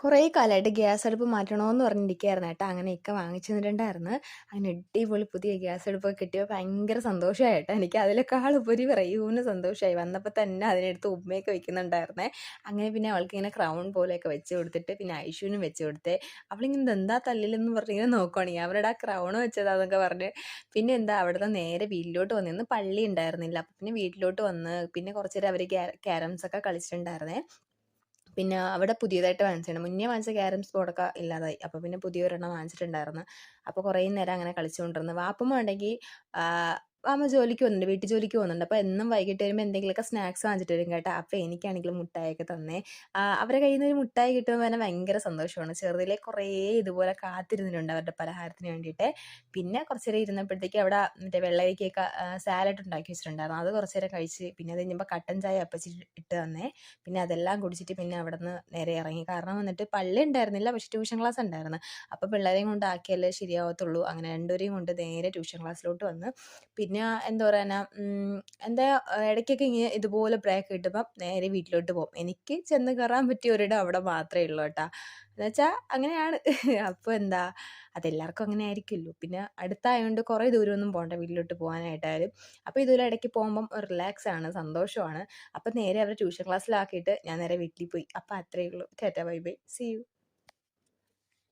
കുറേ കാലമായിട്ട് ഗ്യാസ് അടുപ്പ് മാറ്റണമെന്ന് പറഞ്ഞിരിക്കുകയായിരുന്നു കേട്ടോ. അങ്ങനെ ഇക്ക വാങ്ങിച്ചു തന്നിട്ടുണ്ടായിരുന്നു അങ്ങനെ അടിപൊളി പുതിയ ഗ്യാസ് അടുപ്പൊക്കെ കിട്ടിയപ്പോൾ ഭയങ്കര സന്തോഷമായി കേട്ടോ. എനിക്ക് അതിലേക്കാൾ ഉപരി പറയൂന്ന് സന്തോഷമായി. വന്നപ്പോൾ തന്നെ അതിനെടുത്ത് ഉമ്മയൊക്കെ വെക്കുന്നുണ്ടായിരുന്നേ. അങ്ങനെ പിന്നെ അവൾക്ക് ഇങ്ങനെ ക്രൗൺ പോലെയൊക്കെ വെച്ച് കൊടുത്തിട്ട് പിന്നെ ഐഷുവിനും വെച്ച് കൊടുത്തേ. അവളിങ്ങനെ എന്താ തല്ലിലെന്ന് പറഞ്ഞിങ്ങനെ നോക്കുകയാണെങ്കിൽ അവരുടെ ആ ക്രൗൺ വെച്ചതാന്നൊക്കെ പറഞ്ഞ് പിന്നെ എന്താ അവിടുന്ന് നേരെ വീട്ടിലോട്ട് വന്നു ഇന്ന് പള്ളി ഉണ്ടായിരുന്നില്ല. അപ്പം പിന്നെ വീട്ടിലോട്ട് വന്ന് പിന്നെ കുറച്ചേരം അവർ ക്യാരംസ് ഒക്കെ കളിച്ചിട്ടുണ്ടായിരുന്നേ. പിന്നെ അവിടെ പുതിയതായിട്ട് വാങ്ങിച്ചു മുന്നേ വാങ്ങിച്ച ക്യാരംസ് ബോർഡൊക്കെ ഇല്ലാതായി. അപ്പോൾ പിന്നെ പുതിയൊരെണ്ണം വാങ്ങിച്ചിട്ടുണ്ടായിരുന്നു. അപ്പോൾ കുറേ നേരം അങ്ങനെ കളിച്ചുകൊണ്ടിരുന്നു. വാപ്പമ്മ ഉണ്ടെങ്കിൽ അമ്മ ജോലിക്ക് പോകുന്നുണ്ട് വീട്ടിൽ ജോലിക്ക് പോകുന്നുണ്ട്. അപ്പോൾ എന്നും വൈകിട്ട് വരുമ്പോൾ എന്തെങ്കിലുമൊക്കെ സ്നാക്സ് വാങ്ങിച്ചിട്ട് വരും കേട്ടോ. അപ്പോൾ എനിക്കാണെങ്കിലും മുട്ടായൊക്കെ തന്നേ. അവരെ കയ്യിൽ നിന്ന് ഒരു മുട്ടായി കിട്ടുമ്പോൾ തന്നെ ഭയങ്കര സന്തോഷമാണ്. ചെറുതിലെ കുറേ ഇതുപോലെ കാത്തിരുന്നിട്ടുണ്ട് അവരുടെ പലഹാരത്തിന് വേണ്ടിയിട്ട്. പിന്നെ കുറച്ച് നേരം ഇരുന്നപ്പോഴത്തേക്ക് അവിടെ മറ്റേ വെള്ളരിക്കൊക്കെ സാലഡ് ഉണ്ടാക്കി വെച്ചിട്ടുണ്ടായിരുന്നു. അത് കുറച്ച് നേരം കഴിച്ച് പിന്നെ അത് കഴിഞ്ഞപ്പോൾ കട്ടൻ ചായ അപ്പച്ചി ഇട്ട് തന്നേ. പിന്നെ അതെല്ലാം കുടിച്ചിട്ട് പിന്നെ അവിടെ നിന്ന് നേരെ ഇറങ്ങി. കാരണം വന്നിട്ട് പള്ളി ഉണ്ടായിരുന്നില്ല പക്ഷെ ട്യൂഷൻ ക്ലാസ് ഉണ്ടായിരുന്നു. അപ്പോൾ പിള്ളേരെയും കൊണ്ട് ആക്കിയാലേ ശരിയാവത്തുള്ളൂ. അങ്ങനെ രണ്ടുപേരെയും കൊണ്ട് നേരെ ട്യൂഷൻ ക്ലാസ്സിലോട്ട് വന്ന്. പിന്നെ എന്താ പറയാനാ എന്താ ഇടയ്ക്കൊക്കെ ഇങ്ങനെ ഇതുപോലെ ബ്രേക്ക് കിട്ടുമ്പം നേരെ വീട്ടിലോട്ട് പോകും. എനിക്ക് ചെന്ന് കയറാൻ പറ്റിയ ഒരിടം അവിടെ മാത്രമേ ഉള്ളൂ കേട്ടോ. എന്നുവെച്ചാൽ അങ്ങനെയാണ്. അപ്പോൾ എന്താ അതെല്ലാവർക്കും അങ്ങനെ ആയിരിക്കുമല്ലോ. പിന്നെ അടുത്തായതുകൊണ്ട് കുറേ ദൂരമൊന്നും പോകണ്ട വീട്ടിലോട്ട് പോകാനായിട്ടായാലും. അപ്പോൾ ഇതുപോലെ ഇടയ്ക്ക് പോകുമ്പം റിലാക്സ് ആണ് സന്തോഷമാണ്. അപ്പം നേരെ അവരെ ട്യൂഷൻ ക്ലാസ്സിലാക്കിയിട്ട് ഞാൻ നേരെ വീട്ടിൽ പോയി. അപ്പോൾ അത്രയേ ഉള്ളൂ. Tata bye bye. See you